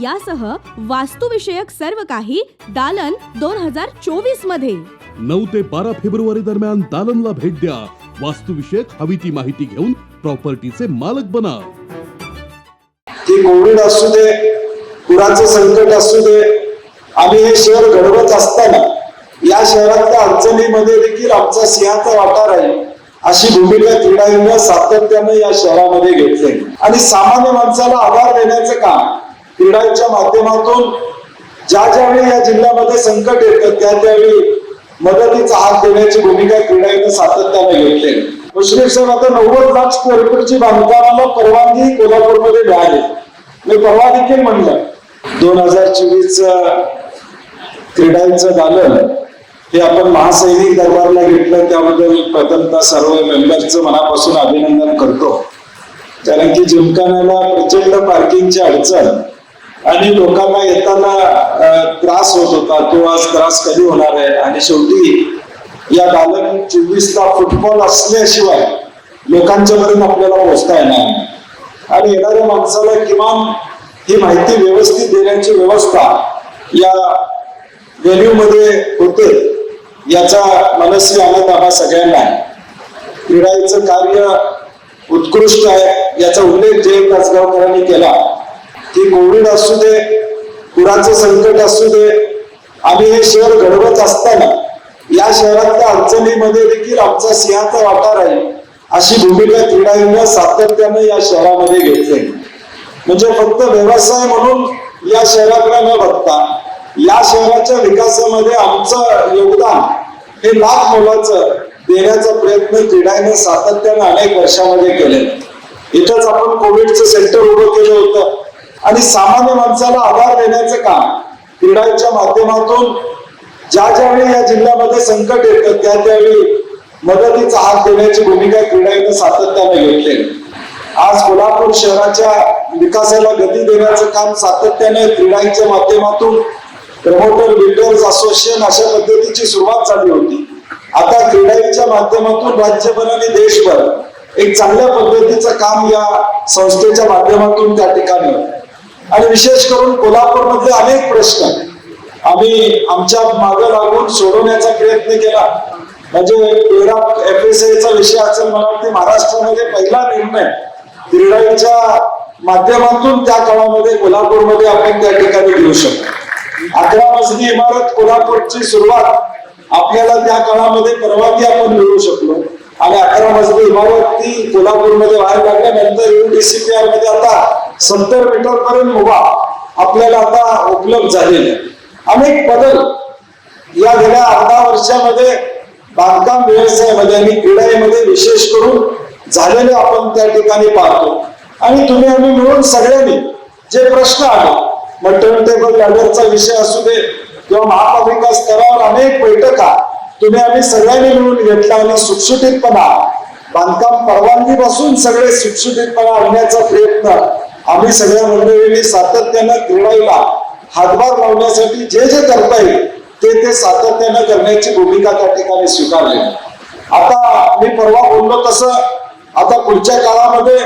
यासह वास्तुविषयक सर्व काही दालन दोन हजार चोवीसमध्ये. नऊ ते बारा फेब्रुवारी दरम्यान दालनला भेट द्या. वास्तुविषयक हवी ती माहिती घेऊन प्रॉपर्टीचे मालक बना. की कोविड असू दे पुराचं संकट असू दे आम्ही हे शहर घडवत असताना या शहरातल्या अडचणीमध्ये देखील आमचा सिंहाचा वाटा राहील अशी भूमिका क्रीडाईनं सातत्यानं या शहरामध्ये घेतली. आणि सामान्य माणसाला आधार देण्याचं काम क्रीडांच्या माध्यमातून ज्या ज्यावेळी या जिल्ह्यामध्ये संकट येतं त्या त्यावेळी मदतीचा हात देण्याची भूमिका क्रीडाईनं सातत्याने घेतली मुश्रीफ साहेब आता नव्वद लाख स्क्वेअर फूटची बांधकामाला परवानगी कोल्हापूरमध्ये मिळाली. मी परवा देखील म्हणलं दोन हजार चोवीस क्रीडांचं दालन हे आपण महासैनिक दरबारला घेतलं त्याबद्दल प्रथमतः सर्व मेंबरचं मनापासून अभिनंदन करतो. कारण की जिमखान्याला प्रचंड पार्किंगची अडचण आणि लोकांना येताना त्रास होत होता तो आज त्रास कधी होणार आहे? आणि शेवटी या दालन चोवीसला फुटबॉल असल्याशिवाय लोकांच्या पर्यंत आपल्याला पोहोचता येणार आणि येणाऱ्या माणसाला किमान ही माहिती व्यवस्थित देण्याची व्यवस्था या व्हेन्यू मध्ये होते याचा मनस्वी आनंद आम्हा सगळ्यांना क्रीडाईचं कार्य उत्कृष्ट आहे याचा उल्लेख जयंत तासगावकरांनी केला. की कोविड असू दे पुराचं संकट असू दे आम्ही हे शहर घडवत असताना या शहरातल्या अडचणीमध्ये देखील आमचा सिंहाचा वाटा राहील अशी भूमिका क्रीडाईनं सातत्यानं या शहरामध्ये घेतली. म्हणजे फक्त व्यवसाय म्हणून या शहराकडे न बघता या शहराच्या विकासामध्ये आमचं योगदान हे लाख मोलाचं देण्याचा प्रयत्न क्रीडाईनं सातत्यानं अनेक वर्षामध्ये केले इथंच आपण कोविडचं सेंटर उभं केलं होतं. आणि सामान्य माणसाला आधार देण्याचं काम क्रीडाईच्या माध्यमातून ज्या ज्यावेळी या जिल्ह्यामध्ये संकट येतं त्या त्यावेळी मदतीचा हात देण्याची भूमिका क्रीडाईनं सातत्याने घेतली आज कोल्हापूर शहराच्या विकासाला गती देण्याचं काम सातत्याने क्रीडाईच्या माध्यमातून प्रमोटर बिल्डर्स असोसिएशन अशा पद्धतीची सुरुवात झाली होती. आता क्रीडाईच्या माध्यमातून राज्यभर आणि देशभर एक चांगल्या पद्धतीचं काम या संस्थेच्या माध्यमातून त्या ठिकाणी आणि विशेष करून कोल्हापूर मधले अनेक प्रश्न आम्ही आमच्या मागे लागून सोडवण्याचा प्रयत्न केला. म्हणजे तेरा एफ एस चा विषय असेल मला वाटते महाराष्ट्रामध्ये पहिला निर्णय. क्रीडाईच्या माध्यमातून त्या काळामध्ये कोल्हापूरमध्ये आपण त्या ठिकाणी घेऊ शकतो. अकरा मजली इमारत कोल्हापूरची सुरुवात आपल्याला त्या काळामध्ये परवानगी आपण मिळवू शकलो. आणि अकरा मजली इमारत ती कोल्हापूरमध्ये बाहेर लागल्यानंतर युडीसीपीआरमध्ये आता सत्तर मीटर पर्यंत उभा आपल्याला आता उपलब्ध झालेले आहे. अनेक बदल या गेल्या अर्धा वर्षामध्ये बांधकाम व्यवसायामध्ये आणि क्रीडामध्ये विशेष करून झालेले आपण त्या ठिकाणी पाहतो आणि तुम्ही आम्ही मिळून सगळ्यांनी जे प्रश्न आले मग टर्न टेबल लॅडरचा विषय असू दे किंवा महापालिका स्तरावर अनेक बैठका तुम्ही आम्ही सगळ्यांनी मिळून घेतला आणि सुटसुटीतपणा बांधकाम परवानगीपासून सगळे सुटसुटीतपणा आणण्याचा प्रयत्न आम्ही सगळ्या मंडळींनी सातत्यानं क्रीडाईला हातभार लावण्यासाठी जे जे करता येईल ते ते सातत्यानं करण्याची भूमिका त्या ठिकाणी स्वीकारली. आता मी परवा बोललो तसं आता पुढच्या काळामध्ये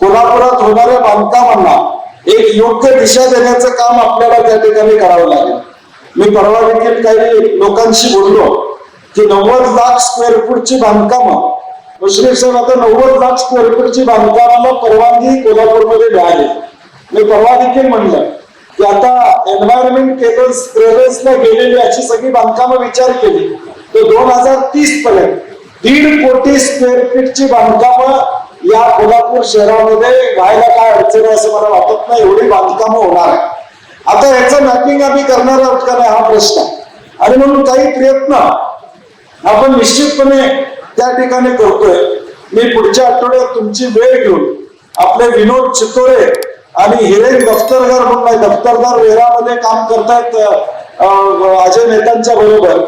कोल्हापुरात होणाऱ्या बांधकामांना एक योग्य दिशा देण्याचं काम आपल्याला त्या ठिकाणी करावं लागेल. मी परवा देखील काही लोकांशी बोललो की नव्वद लाख स्क्वेअर फूटची बांधकामं मुश्रीफ साहेब आता नव्वद लाख स्क्वेअर फूटची बांधकामाला परवानगी कोल्हापूरमध्ये मिळाली मी परवा देखील म्हणलं की आता एन्व्हायरमेंट केबल्स ट्रेव्हल्सला गेलेली अशी सगळी बांधकामं विचार केली तर दोन हजार तीस पर्यंत दीड कोटी स्क्वेअर फीटची बांधकामं या कोल्हापूर शहरामध्ये व्हायला काय अडचण आहे असं मला वाटत नाही एवढी बांधकामं होणार आहे आता याचं मॅपिंग आम्ही करणार आहोत का नाही हा प्रश्न आहे. आणि म्हणून काही प्रयत्न आपण निश्चितपणे त्या ठिकाणी करतोय. मी पुढच्या आठवड्यात तुमची वेळ घेऊन आपले विनोद चितोरे आणि हिरेन दफ्तरदार म्हणून दफ्तरदार वेरामध्ये काम करतायत अजय नेत्यांच्या बरोबर.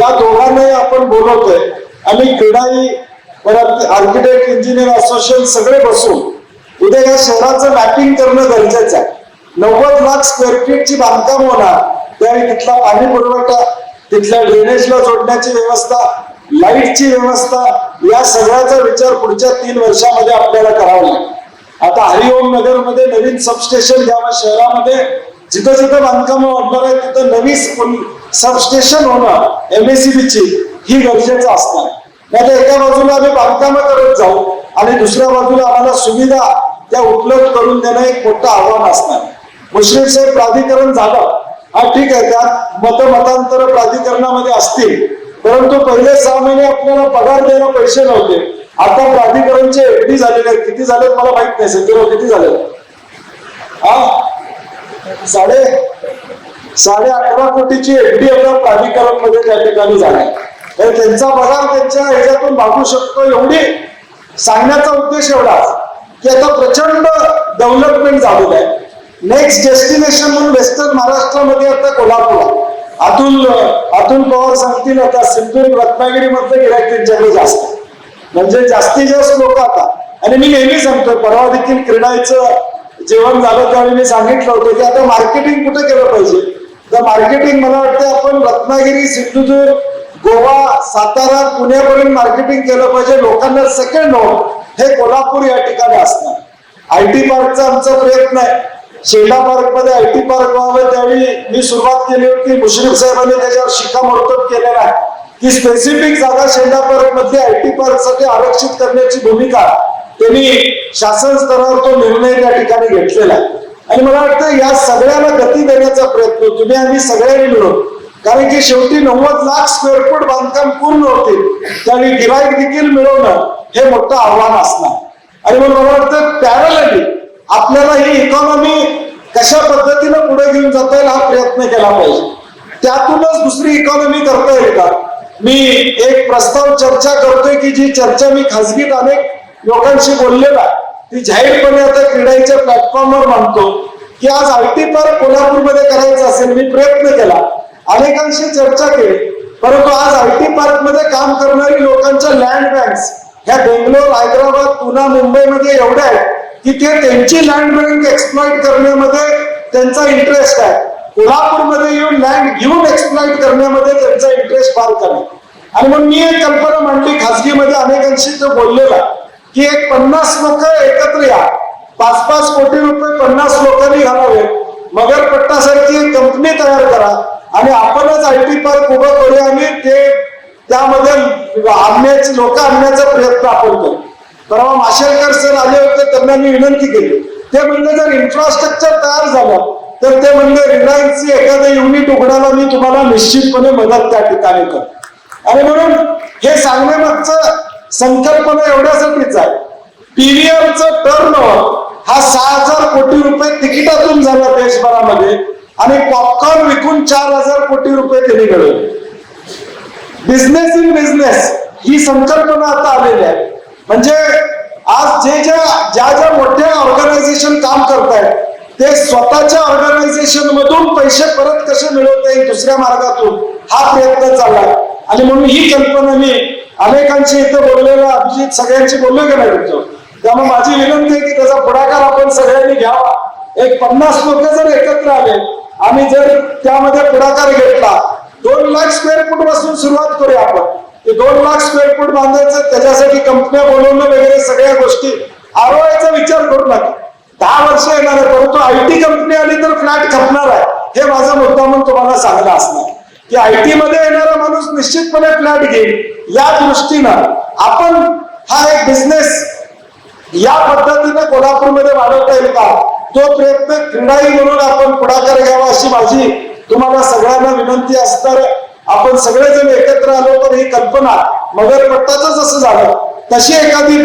या दोघांनाही आपण बोलवतोय. आणि क्रीडाई परत आर्किटेक्ट इंजिनियर असोसिएशन सगळे बसून उद्या या शहराचं मॅपिंग करणं गरजेचं आहे. नव्वद लाख स्क्वेअर फीटची बांधकाम होणार. त्यावेळी तिथला पाणी पुरवठा तिथल्या ड्रेनेजला जोडण्याची व्यवस्था लाईटची व्यवस्था या सगळ्याचा विचार पुढच्या तीन वर्षामध्ये आपल्याला करावा लागेल. आता हरिओम नगरमध्ये नवीन सबस्टेशन घ्यावं शहरामध्ये. जिथं जिथं बांधकाम वाढणार आहे तिथं नवीन सबस्टेशन होणं एमएससीबी ची ही गरजेचं असणार नाही तर एका बाजूला आम्ही बांधकाम करत जाऊ आणि दुसऱ्या बाजूला आम्हाला सुविधा त्या उपलब्ध करून देणं एक मोठं आव्हान असणार मुश्रीफ साहेब प्राधिकरण झालं. हा ठीक आहे त्यात मतमतांतर प्राधिकरणामध्ये असतील. परंतु पहिले सहा महिने आपल्याला पगार द्यायला पैसे नव्हते. आता प्राधिकरणचे एफडी झालेले आहेत. किती झालेत मला माहीत नाही. सध्या किती झाले हा? साडे साडे अकरा कोटीची एफडी आपल्या प्राधिकरणमध्ये त्या ठिकाणी झाली. तर त्यांचा पगार त्यांच्या ह्याच्यातून भागू शकतो एवढी सांगण्याचा उद्देश एवढाच की आता प्रचंड डेव्हलपमेंट झालेलं आहे. नेक्स्ट डेस्टिनेशन म्हणून वेस्टर्न महाराष्ट्रामध्ये आता कोल्हापूर आहे. अतुल अतुल पवार सांगतील आता सिंधुदुर्ग रत्नागिरी मधलं गिरायक त्यांच्याकडे जास्त. म्हणजे जास्तीत जास्त लोक आता. आणि मी नेहमी सांगतोय परवा देखील क्रीडाचं जेवण झालं त्यावेळी मी सांगितलं होतं की आता मार्केटिंग कुठं केलं पाहिजे? तर मार्केटिंग मला वाटतं आपण रत्नागिरी सिंधुदुर्ग गोवा सातारा पुण्यापर्यंत मार्केटिंग केलं पाहिजे. लोकांना सेकंड होम हे कोल्हापूर या ठिकाणी असणार. आय टी पार्कचा आमचा प्रयत्न आहे. शेंडा पार्कमध्ये आय टी पार्क व्हावं. त्यावेळी मी सुरुवात केली होती. मुश्रीफ साहेबांनी त्याच्यावर शिक्कामोर्तब केलेला आहे. की स्पेसिफिक जागा शेंडा पार्कमध्ये आय टी पार्कसाठी आरक्षित करण्याची भूमिका त्यांनी शासन स्तरावर तो निर्णय त्या ठिकाणी घेतलेला आहे. आणि मला वाटतं या सगळ्याला गती देण्याचा प्रयत्न तुम्ही आम्ही सगळ्यांनी मिळून कारण की शेवटी नव्वद लाख स्क्वेअर फूट बांधकाम पूर्ण होते त्यावेळी गिराईक देखील मिळवणं हे मोठं आव्हान असणार. आणि मग मला वाटतं पॅरलली आपल्याला ही इकॉनॉमी कशा पद्धतीनं पुढे घेऊन जाता येईल हा प्रयत्न केला पाहिजे. त्यातूनच दुसरी इकॉनॉमी करता येईल का? मी एक प्रस्ताव चर्चा करतोय की जी चर्चा मी खासगीत अनेक लोकांशी बोललेला आहे. ती जाहीरपणे आता क्रीडाईच्या प्लॅटफॉर्मवर मानतो की आज आयटी पार्क कोल्हापूरमध्ये करायचं असेल मी प्रयत्न केला. अनेकांशी चर्चा केली. परंतु आज आयटी पार्कमध्ये काम करणारी लोकांच्या लँड बँक्स ह्या बेंगलोर हैदराबाद पुणे मुंबईमध्ये एवढ्या आहेत की ते त्यांची लँड बँक एक्सप्लॉइट करण्यामध्ये त्यांचा इंटरेस्ट आहे. कोल्हापूरमध्ये येऊन लँड घेऊन एक्सप्लॉइट करण्यामध्ये त्यांचा इंटरेस्ट फार कमी. आणि मग मी एक कल्पना मांडली खासगीमध्ये अनेकांशी तो बोललेला की एक पन्नास लोक एकत्र या. पाच पाच कोटी रुपये पन्नास लोकांनी घालावे. मगरपट्टासारखी एक कंपनी तयार करा. आणि आपणच आय टी पार्क उभं करूया आणि ते त्यामध्ये आणण्याचे लोक आणण्याचा प्रयत्न आपण करू. परवा माशेलकर सर आले होते त्यांना मी विनंती केली. ते म्हणले जर इन्फ्रास्ट्रक्चर तयार झालं तर ते म्हणले रिलायन्सची एखादं युनिट उघडायला मी तुम्हाला निश्चितपणे मदत त्या ठिकाणी कर आणि म्हणून हे सांगण्यामागचं संकल्पना एवढ्यासाठीच आहे. पीव्हीआरचं टर्न हा सहा हजार कोटी रुपये तिकिटातून झाला देशभरामध्ये आणि पॉपकॉर्न विकून चार हजार कोटी रुपये त्यांनी मिळवले. बिझनेस इन बिझनेस ही संकल्पना आता आलेली आहे. म्हणजे आज जे ज्या ज्या ज्या मोठ्या ऑर्गनायझेशन काम करतायत ते स्वतःच्या ऑर्गनायझेशन मधून पैसे परत कसे मिळवता येईल दुसऱ्या मार्गातून हा प्रयत्न चाललाय. आणि म्हणून ही कल्पना मी अनेकांशी इथं बोललेलं अभिजित सगळ्यांशी बोललो की नाही तुमचं? त्यामुळे माझी विनंती आहे की त्याचा पुढाकार आपण सगळ्यांनी घ्यावा. एक पन्नास लोक जर एकत्र आले आणि जर त्यामध्ये पुढाकार घेतला दोन लाख स्क्वेअर फूटपासून सुरुवात करूया आपण. ते दोन लाख स्क्वेअर फूट बांधायचं त्याच्यासाठी कंपन्या बोलवणं वगैरे सगळ्या गोष्टी. आरोग्याचा विचार करू नका. दहा वर्ष येणार आहे परंतु आय टी कंपनी आली तर फ्लॅट खपणार आहे. हे माझा मुद्दा म्हणून तुम्हाला सांगला असणार. की आय टी मध्ये येणारा माणूस निश्चितपणे फ्लॅट घेईल. या दृष्टीनं आपण हा एक बिझनेस या पद्धतीने कोल्हापूरमध्ये वाढवता येईल का? तो प्रयत्न क्रीडाई म्हणून आपण पुढाकार घ्यावा अशी माझी तुम्हाला सगळ्यांना विनंती असणार आपण सगळेजण एकत्र आलो तर ही कल्पना मगरपट्टाच जसं झालं तशी एखादी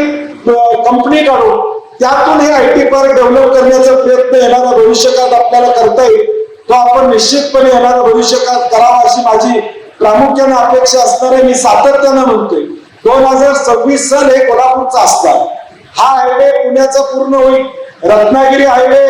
कंपनी काढून त्यातून हे आय टी पार्क डेव्हलप करण्याचा प्रयत्न येणारा भविष्यकाळ आपल्याला करता येईल तो आपण निश्चितपणे येणारा भविष्यकाळ करावा अशी माझी प्रामुख्याने अपेक्षा असणारे मी सातत्यानं म्हणतोय. दोन हजार सव्वीस साल हे कोल्हापूरचा असणार. हा हायवे पुण्याचा पूर्ण होईल. रत्नागिरी हायवे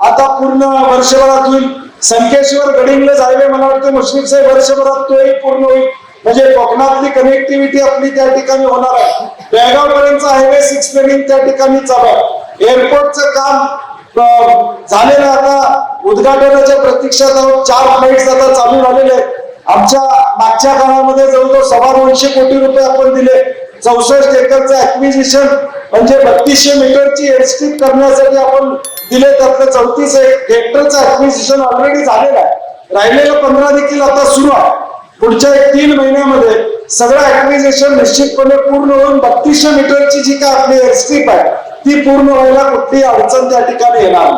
आता पूर्ण वर्षभरात होईल. संकेश्वर गडिंगला हायवे मला वाटतं मुश्रीफ साहेब वर्षभरात तो एक पूर्ण होईल. म्हणजे कोकणातली कनेक्टिव्हिटी आपली त्या ठिकाणी होणार आहे. बेळगाव पर्यंतचा हायवे सिक्स लेनिंग त्या ठिकाणी चालू आहे. एअरपोर्टचं काम झालेलं आता. उद्घाटनाच्या प्रतीक्षात आहोत. चार फ्लाईट्स आता चालू झालेले आहेत. आमच्या मागच्या काळामध्ये जवळजवळ सव्वा दोनशे कोटी रुपये आपण दिले. चौसष्ट एकरचं ऍक्विजिशन म्हणजे बत्तीसशे मीटरची एअरस्ट्रीप करण्यासाठी आपण दिले त्यातलं चौतीस हेक्टरचं ऍक्विजिशन ऑलरेडी झालेलं आहे. राहिलेलं पंधरा देखील आता सुरू आहे. पुढच्या एक तीन महिन्यामध्ये सगळं ऍक्विजेशन निश्चितपणे पूर्ण होऊन बत्तीसशे मीटरची जी काय आपली एअरस्ट्रीप आहे ती पूर्ण व्हायला कुठलीही अडचण त्या ठिकाणी येणार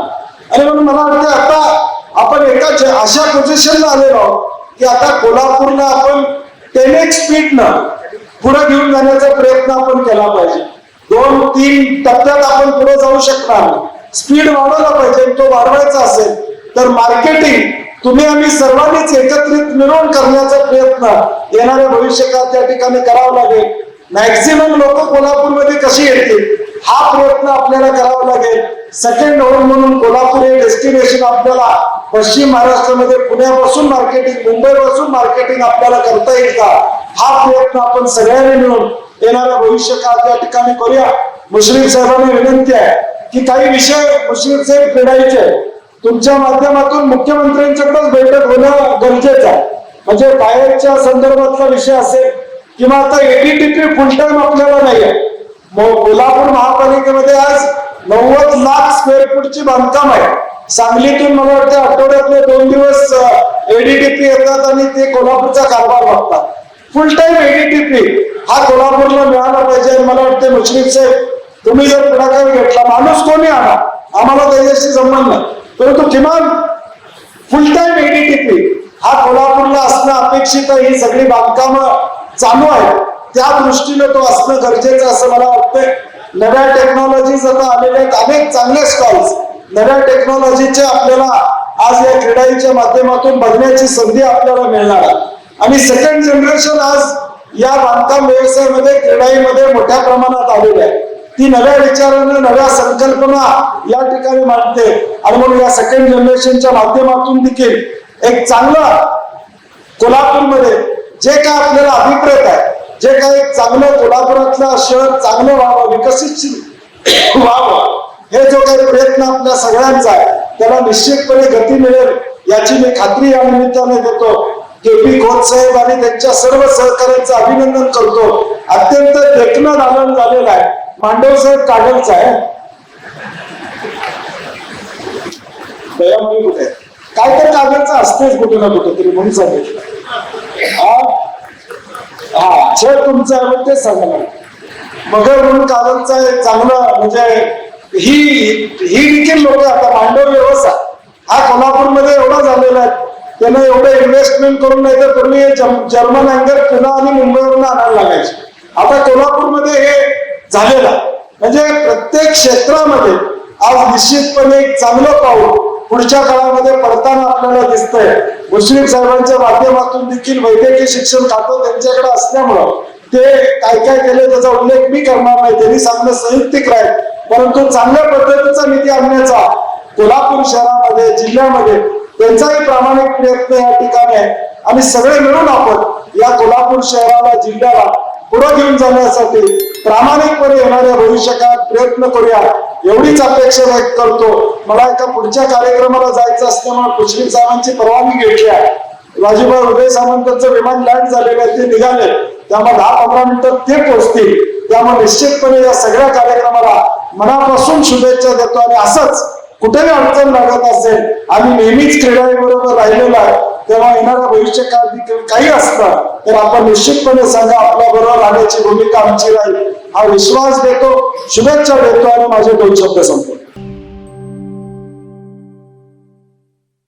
आणि म्हणून मला वाटतं आता आपण एका अशा पोझिशनला आलेलो आहोत की आता कोल्हापूरला आपण टेन एक्स स्पीडनं पुढे घेऊन जाण्याचा प्रयत्न आपण केला पाहिजे. दोन तीन टप्प्यात आपण पुढे जाऊ शकणार नाही. स्पीड वाढवला पाहिजे तो वाढवायचा असेल तर मार्केटिंग तुम्ही आम्ही सर्वांनीच एकत्रित मिळून करण्याचा प्रयत्न येणाऱ्या भविष्यकाळात त्या ठिकाणी करावा लागेल. मॅक्झिमम लोक कोल्हापूरमध्ये कशी येतील हा प्रयत्न आपल्याला करावा लागेल. सेकंड होम म्हणून कोल्हापूर हे डेस्टिनेशन आपल्याला पश्चिम महाराष्ट्रामध्ये पुण्यापासून मार्केटिंग मुंबईपासून मार्केटिंग आपल्याला करता येईल का? हा प्रयत्न आपण सगळ्यांनी मिळून येणाऱ्या भविष्यकाळात या ठिकाणी करूया. मुश्रीफ साहेबांना विनंती आहे की काही विषय मुश्रीफ साहेब फेडायचे. तुमच्या माध्यमातून मुख्यमंत्र्यांच्याकडेच बैठक होणं गरजेचं आहे. म्हणजे बाहेरच्या संदर्भातला विषय असेल किंवा आता एडीटीपी फुल टाइम आपल्याला नाही आहे कोल्हापूर महापालिकेमध्ये आज नव्वद लाख स्क्वेअर फूटची बांधकाम आहे. सांगलीतून मला वाटतं आठवड्यातले दोन दिवस एडीटीपी येतात आणि ते कोल्हापूरचा कारभार बघतात. फुल टाइम एडीटीपी हा कोल्हापूरला मिळाला पाहिजे आणि मला वाटतं मुश्रीफ साहेब तुम्ही जर पुढाकार घेतला माणूस कोणी आणा? आम्हाला त्याच्याशी संबंध नाही. परंतु किमान फुल टाइम एडीटीपी हा कोल्हापूरला असणं अपेक्षित आहे ही सगळी बांधकामं चालू आहेत. त्या दृष्टीने तो असणं गरजेचं असं मला वाटतंय. नव्या टेक्नॉलॉजीज आता आलेल्या आहेत अनेक चांगले स्टॉल्स नव्या टेक्नॉलॉजीचे आपल्याला आज या क्रीडाईच्या माध्यमातून बघण्याची संधी आपल्याला मिळणार आहे. आणि सेकंड जनरेशन आज या बांधकाम व्यवसायामध्ये क्रीडाईमध्ये मोठ्या प्रमाणात आलेले आहे ती नव्या विचारानं नव्या संकल्पना या ठिकाणी मांडते. आणि म्हणून या सेकंड जनरेशनच्या माध्यमातून देखील एक चांगलं कोल्हापूरमध्ये जे काय आपल्याला अभिप्रेत आहे जे काही चांगलं कोल्हापुरातलं शहर चांगलं व्हावं विकसित व्हावं हे जो काही प्रयत्न आपल्या सगळ्यांचा आहे त्याला निश्चितपणे गती मिळेल याची मी खात्री या निमित्ताने देतो. के पी खोत साहेब आणि त्यांच्या सर्व सहकार्यांचं अभिनंदन करतो. अत्यंत देखणं दालन झालेलं आहे. पांडव साहेब कागलचा आहे. दयामणी कुठे? काय तर कागदचं असतेच कुठे ना कुठे तरी म्हणून सांगितलं हा? हा शहर तुमचं आहे मग तेच सांगणार मगर म्हणून कागदचं एक चांगलं म्हणजे ही ही देखील लोक आता मांडव व्यवसाय हा कोल्हापूरमध्ये एवढा झालेला आहे. त्यानं एवढं इन्व्हेस्टमेंट करून नाही तर पूर्वी हे जर्मन अँगर पुन्हा आणि मुंबईवरून आणायला लागायचे. आता कोल्हापूरमध्ये हे झालेला म्हणजे प्रत्येक क्षेत्रामध्ये आज निश्चितपणे एक चांगलं पाऊल पुढच्या काळामध्ये पडताना आपल्याला दिसतंय. मुश्रीफ साहेबांच्या माध्यमातून देखील वैद्यकीय शिक्षण खातं त्यांच्याकडे असल्यामुळं ते काय काय केले त्याचा उल्लेख मी करणार नाही. त्यांनी सांगणं संयुक्तिक राहील. परंतु चांगल्या पद्धतीचा निधी आणण्याचा कोल्हापूर शहरामध्ये जिल्ह्यामध्ये त्यांचाही प्रामाणिक प्रयत्न या ठिकाणी आहे. आणि सगळे मिळून आपण या कोल्हापूर शहराला जिल्ह्याला पुढे घेऊन जाण्यासाठी प्रामाणिकपणे येणाऱ्या भविष्यकाळात प्रयत्न करूया. एवढीच अपेक्षा व्यक्त करतो. मला एका पुढच्या कार्यक्रमाला जायचं असल्यामुळे कुशली साहेबांची परवानगी घेतली आहे. राजूभाई उदय सामंतांचं विमान लँड झालेलं आहे ते निघाले. त्यामुळे दहा पंधरा मिनिटात ते पोहोचतील. त्यामुळे निश्चितपणे या सगळ्या कार्यक्रमाला मनापासून शुभेच्छा देतो आणि असंच कुठेही अडचण लागत असेल आम्ही नेहमीच क्रीडाबरोबर राहिलेलो आहे. तेव्हा येणारा भविष्य काळात काही असतं तर आपण निश्चितपणे सांगा आपल्या बरोबर राहण्याची भूमिका आमची राहील. हा विश्वास देतो शुभेच्छा देतो आणि माझे दोन शब्द संपतो